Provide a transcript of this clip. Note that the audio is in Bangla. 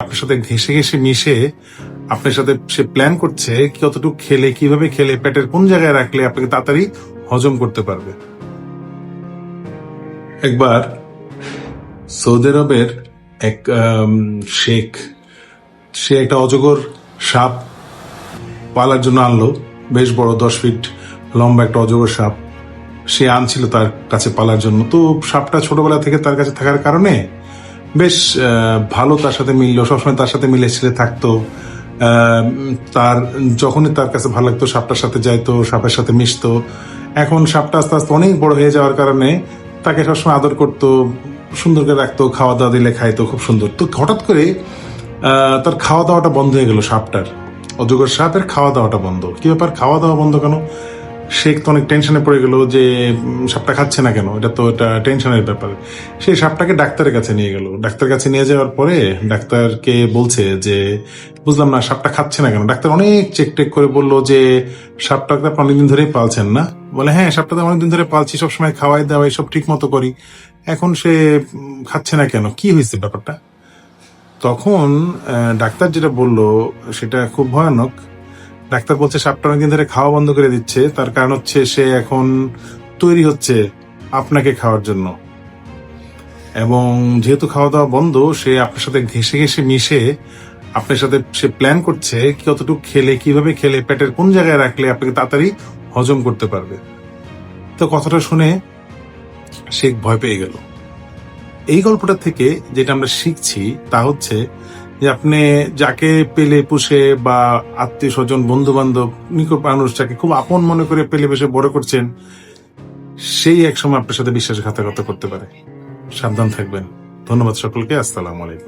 আপনার সাথে ঘেসে ঘেসে মিশে আপনার সাথে সে প্ল্যান করছে কতটুকু খেলে, কীভাবে খেলে, পেটের কোন জায়গায় রাখলে আপনাকে তাড়াতাড়ি হজম করতে পারবে। একবার সৌদি আরবের এক শেখ, সে একটা অজগর সাপ পালার জন্য আনলো, বেশ বড়, দশ ফিট লম্বা একটা অজগর সাপ। সে আনছিল তার কাছে পালার জন্য। তো সাপটা ছোটবেলা থেকে তার কাছে থাকার কারণে বেশ ভালো তার সাথে মিললো, সবসময় তার সাথে মিলে ছেলে থাকতো। তার, যখনই তার কাছে ভালো লাগতো, সাপটার সাথে যাইতো, সাপের সাথে মিশতো। এখন সাপটা আস্তে আস্তে অনেক বড় হয়ে যাওয়ার কারণে তাকে সবসময় আদর করতো, সুন্দর করে রাখতো খাওয়া দাওয়া দিলে খাইতো, খুব সুন্দর। তো হঠাৎ করে তার খাওয়া দাওয়াটা বন্ধ হয়ে গেল সাপটার। অজগর সাপের খাওয়া দাওয়াটা বন্ধ। কি ব্যাপার? খাওয়া দাওয়া বন্ধ কেন? শেখ তো অনেক টেনশনে পড়ে গেল যে সাপটা খাচ্ছে না কেন? এটা তো এটা টেনশনের ব্যাপার। সেই সাপটাকে ডাক্তারের কাছে নিয়ে গেল। ডাক্তারের কাছে নিয়ে যাওয়ার পরে ডাক্তারকে বলছে যে, বুঝলাম না, সাপটা খাচ্ছে না কেন? ডাক্তার অনেক চেক টেক করে বলল যে সাপটাকে আপনি অনেকদিন ধরেই পালছেন না? বলে হ্যাঁ সাপটা তো অনেকদিন ধরে পালছি, সবসময় খাওয়াই দাওয়াই সব ঠিক মতো করি। এখন সে খাচ্ছে না কেন? কি হয়েছে ব্যাপারটা? তখন ডাক্তার যেটা বলল, সেটা খুব ভয়ানক। ডাক্তার বলছে সাপটা অনেকদিন ধরে খাওয়া বন্ধ করে দিচ্ছে। তার কারণ হচ্ছে সে এখন তৈরি হচ্ছে আপনাকে খাওয়ার জন্য। এবং যেহেতু খাওয়া দাওয়া বন্ধ, সে আপনার সাথে ঘেসে ঘেসে মিশে আপনার সাথে সে প্ল্যান করছে কতটুকু খেলে, কীভাবে খেলে, পেটের কোন জায়গায় রাখলে আপনাকে তাড়াতাড়ি হজম করতে পারবে। তো কথাটা শুনে সে ভয় পেয়ে গেল। এই গল্পটা থেকে যেটা আমরা শিখছি তা হচ্ছে যে আপনি যাকে পেলে পুষে বা আত্মীয় স্বজন বন্ধু বান্ধব নিকট মানুষ যাকে খুব আপন মনে করে পেলে বেশে বড় করছেন, সেই এক সময় আপনার সাথে বিশ্বাসঘাতকতা করতে পারে। সাবধান থাকবেন। ধন্যবাদ সকলকে। আসসালামু আলাইকুম।